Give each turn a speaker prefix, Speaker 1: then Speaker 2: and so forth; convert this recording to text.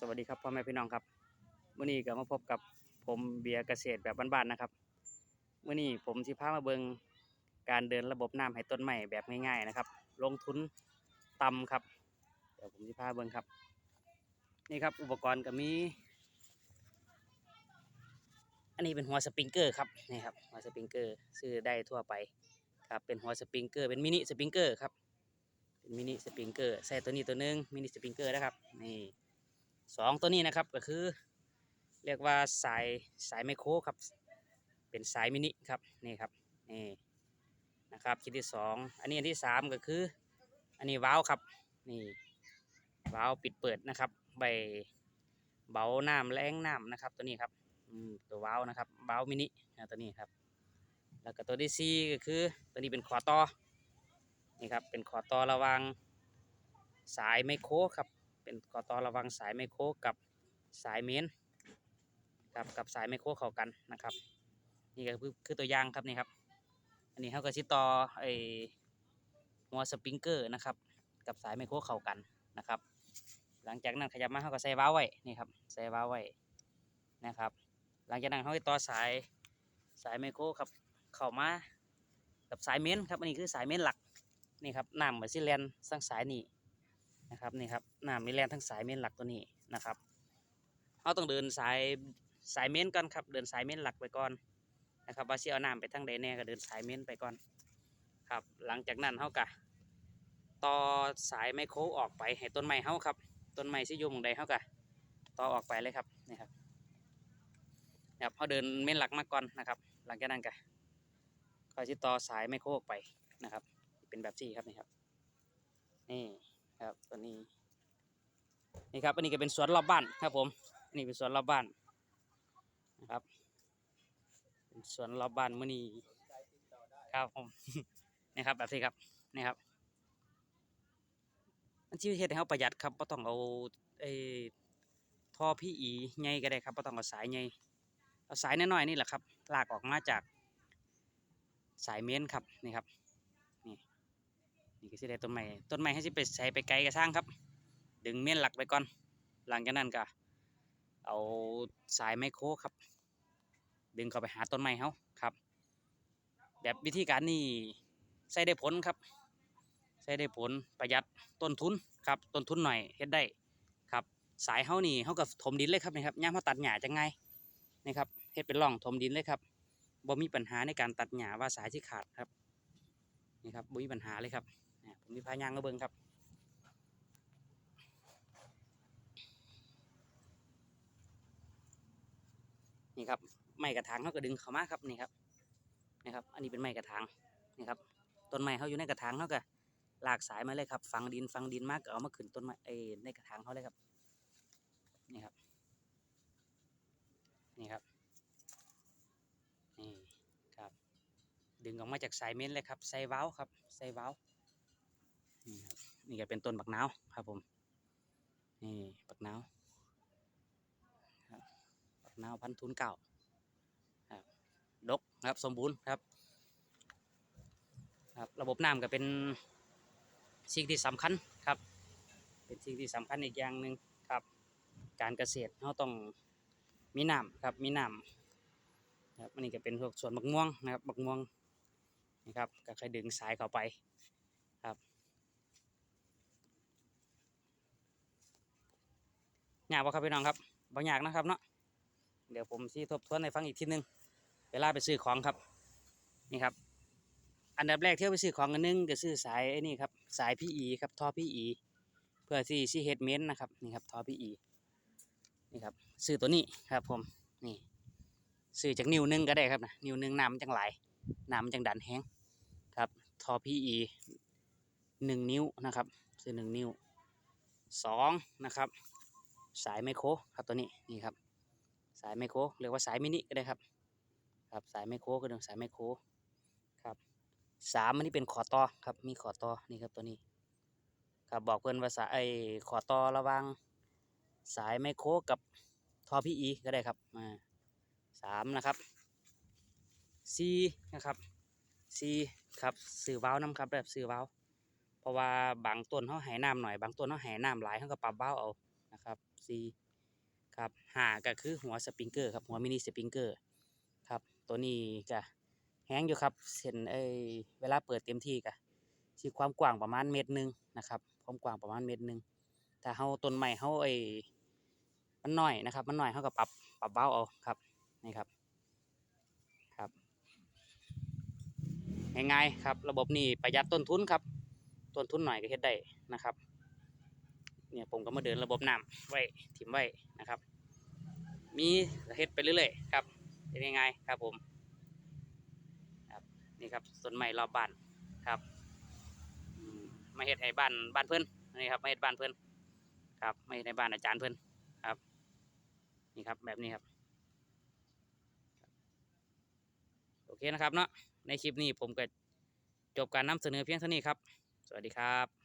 Speaker 1: สวัสดีครับพ่อแม่พี่น้องครับมื่อนี้ก็มาพบกับผมเบียร์เกษตรแบบบ้านๆนะครับมื่อนี้ผมสิพามาเบิงการเดินระบบน้ำให้ต้นไม้แบบง่ายๆนะครับ ลงทุนต่ำครับเดี๋ยวผมสิพาเบิงครับ นี่ครับอุปกรณ์ก็มี อันนี้เป็นหัวสปริงเกอร์ครับนี่ครับหัวสปริงเกอร์ซื้อได้ทั่วไปครับเป็นหัวสปริงเกอร์เป็นมินิสปริงเกอร์ครับเป็นมินิสปริงเกอร์ใส่ตัวนี้ตัวหนึงมินิสปริงเกอร์นะครับนี่ สองตัวนี้นะครับก็คือ เรียกว่าสายสายไมโครครับ เป็นสายมินิครับนี่ครับนี่นะครับชิ้นที่สองอันนี้อันที่สามก็คือ อันนี้วาล์วครับนี่วาล์วปิดเปิดนะครับใบเบาน้ำแรงน้ำนะครับ ตัวนี้ครับตัววาล์วนะครับวาวมินินะตัวนี้ครับแล้วก็ตัวที่สี่ก็คือ ตัวนี้เป็นขอต่อนี่ครับเป็นขอต่อระว่างสายไมโครครับ เป็นขอตอระวังสายไมโครกับสายเมนครับกับสายไมโครเข้ากันนะครับ นี่ก็คือคือตัวอย่างครับนี่ครับ อันนี้เขาก็ชิต่อไอหัวสปริงเกอร์นะครับ กับสายไมโครเข้ากันนะครับ หลังจากนั้นขยับมาเขาก็ใส่วาล์วไว้นี่ครับใส่วาล์วไว้นะครับ หลังจากนั้นเขาก็ต่อสายสายไมโครครับเข้ามากับสายเมนครับอันนี้คือสายเมนหลักนี่ครับน้ำเหมือนซิเลนสร้างสายนี่ นะครับนี่ครับน้ำมีแรงทั้งสายเมนหลักตัวนี้นะครับเราต้องเดินสายสายเมนก่อนครับ เดินสายเมนหลักไปก่อนนะครับว่าสิเอาน้ำไปทางใดแน่ก็เดินสายเมนไปก่อนครับ หลังจากนั้นเขากะต่อสายไมโครออกไปให้ต้นไม้เขาครับต้นไม้ที่อยู่หมองใดเขากะต่อออกไปเลยครับนี่ครับนะครับเขาเดินเมนหลักมาก่อนนะครับ หลังจากนั้นกะก็จะต่อสายไมโครออกไปนะครับ เป็นแบบที่ครับนี่ครับนี่ ครับตัวนี้ นี่ครับ อันนี้ก็เป็นสวนรอบบ้านครับผมนนี่เป็นสวนรอบบ้านนะครับเป็นสวนรอบบ้านมื่อนี้ครับผมนี่ครับแบบนี้ครับนี่ครับมันชื่อเฮ็ดให้เขาประหยัดครับไ่ต้องเอาไอ้ท่อพี่อีใหญ่ก็ได้ครับไ่ต้องเอาสายใหญ่เอาสายน้อยๆนี่แหละครับลากออกมาจากสายเมนครับนี่ครับ นี่ก็สิได้ต้นไม้ต้นไม้ให้สิไปใส่ไปไกลกระช่างครับ ดึงเม่นหลักไปก่อน หลังจากนั้นก็เอาสายไมโครครับ ดึงเข้าไปหาต้นไม้เขาครับ แบบวิธีการนี้ใส่ได้ผลครับใส่ได้ผลประหยัดต้นทุนครับต้นทุนหน่อยเฮ็ดได้ครับ สายเขานี่เขาก็ถมดินเลยครับนี่ครับย่ามเขาตัดหญ้าจะไงนี่ครับเฮ็ดเป็นร่องถมดินเลยครับบ่มีปัญหาในการตัดหญ้าว่าสายที่ขาดครับนี่ครับบ่มีปัญหาเลยครับ มีพายางมาเบิ่งครับ นี่ครับไม้กระถางเขาก็ดึงเข้ามาครับนี่ครับนี่ครับ อันนี้เป็นไม้กระถางนี่ครับต้นไม้เขาอยู่ในกระถางเขาก็ลากสายมาเลยครับ ฝังดินฝังดินมากก็เอามาขึ้นต้นไม้เอ้ในกระถางเขาเลยครับนี่ครับนี่ครับนี่ครับ ดึงออกมาจากสายเม้นเลยครับใส่เว้าวครับใส่เว้าว นี่ครับนี่ก็เป็นต้นบักนาวครับผม นี่บักนาวครับบักนาวพันธุ์ทุนเก่าครับดกครับสมบูรณ์ครับครับระบบน้ำก็เป็นสิ่งที่สำคัญครับ เป็นสิ่งที่สำคัญอีกอย่างหนึ่งครับ การเกษตรเราต้องมีน้ำครับมีน้ำครับอันนี้ก็เป็นพวกสวนบักม่วงนะครับบักม่วงนี่ครับก็ค่อยดึงสายเข้าไปครับ ยากบ่ครับพี่น้องครับบ่ยากนะครับเนาะเดี๋ยวผมสิทบทวนให้ฟังอีกทีหนึง เวลาไปซื้อของครับ นี่ครับ อันดับแรกที่เราไปซื้อของกันนึงก็ซื้อสายไอ้นี่ครับสายพี่อีครับท่อพี่อีเพื่อที่สิเฮดเม้นนะครับนี่ครับท่อพี่อีนี่ครับซื้อตัวนี้ครับผมนี่ซื้อจากนิ้วหนึงก็ได้ครับนะนิ้วหนึงน้ำจังไหลน้ำจังดันแห้งครับทอพี่อีหนึ่งนิ้วนะครับซื้อหนึ่งนิ้วสองนะครับ สายไมโครครับตัวนี้นี่ครับ สายไมโครเรียกว่าสายมินิก็ได้ครับ ครับสายไมโครก็เรียกสายไมโครครับสามอันนี้เป็นขอต่อครับมีขอต่อนี่ครับตัวนี้ ครับบอกเพื่อนว่าสายไอขอต่อระว่างสายไมโครกับท่อพีอีก็ได้ครับมาสามนะครับสี่นะครับสี่ครับสื่อวาวน้ำครับแบบสื่อวาวเพราะว่าบางต้นเขาหายน้ำหน่อยบางต้นเขาหายน้ำหลายเขาก็ปรับวาวเอา นะครับ C ครับหาก็คือหัวสปริงเกอร์ครับหัวมินิสปริงเกอร์ครับตัวนี้ก็แห้งอยู่ครับเส้นไอเวลาเปิดเต็มที่ก็สิความกว้างประมาณเมตรหนึ่งนะครับความกว้างประมาณเมตรหนึ่งถ้าเฮาต้นไม้เฮาไอมันน้อยนะครับ มันน้อยเฮาก็ปรับปรับเบ้าเอาครับนี่ครับครับง่ายๆครับ ระบบนี้ประหยัดต้นทุนครับต้นทุนหน่อยก็เฮ็ดได้นะครับ เนี่ยผมก็มาเดินระบบน้ำไว้ถิ่มไว้นะครับ มีเฮ็ดไปเรื่อยๆครับเป็นยังไงครับผมครับนี่ครับต้นไม้รอบบ้านครับมาเฮ็ดให้บ้านบ้านเพิ่อนนี่ครับมาเฮ็ดบ้านเพิ่อนครับมาเฮ็ดให้บ้านอาจารย์เพิ่อนครับ นี่ครับแบบนี้ครับโอเคนะครับเนาะในคลิปนี้ผมก็จบการนำเสนอเพียงเท่านี้ครับ สวัสดีครับ